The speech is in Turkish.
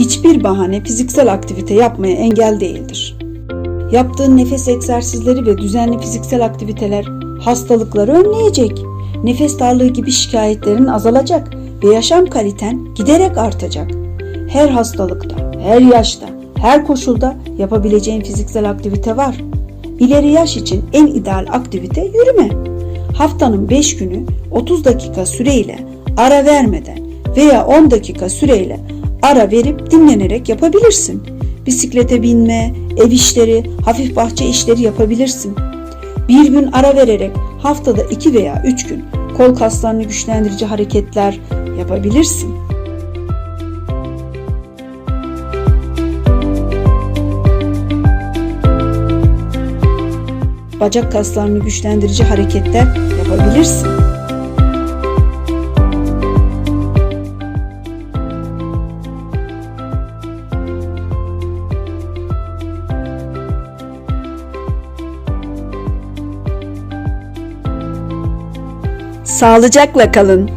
hiçbir bahane fiziksel aktivite yapmaya engel değildir. Yaptığın nefes egzersizleri ve düzenli fiziksel aktiviteler hastalıkları önleyecek. Nefes darlığı gibi şikayetlerin azalacak ve yaşam kaliten giderek artacak. Her hastalıkta, her yaşta, her koşulda yapabileceğin fiziksel aktivite var. İleri yaş için en ideal aktivite yürüme. Haftanın 5 günü 30 dakika süreyle ara vermeden veya 10 dakika süreyle ara verip dinlenerek yapabilirsin. Bisiklete binme, ev işleri, hafif bahçe işleri yapabilirsin. Bir gün ara vererek haftada 2 veya 3 gün kol kaslarını güçlendirici hareketler yapabilirsin. Bacak kaslarını güçlendirici hareketler yapabilirsin. Sağlıcakla kalın.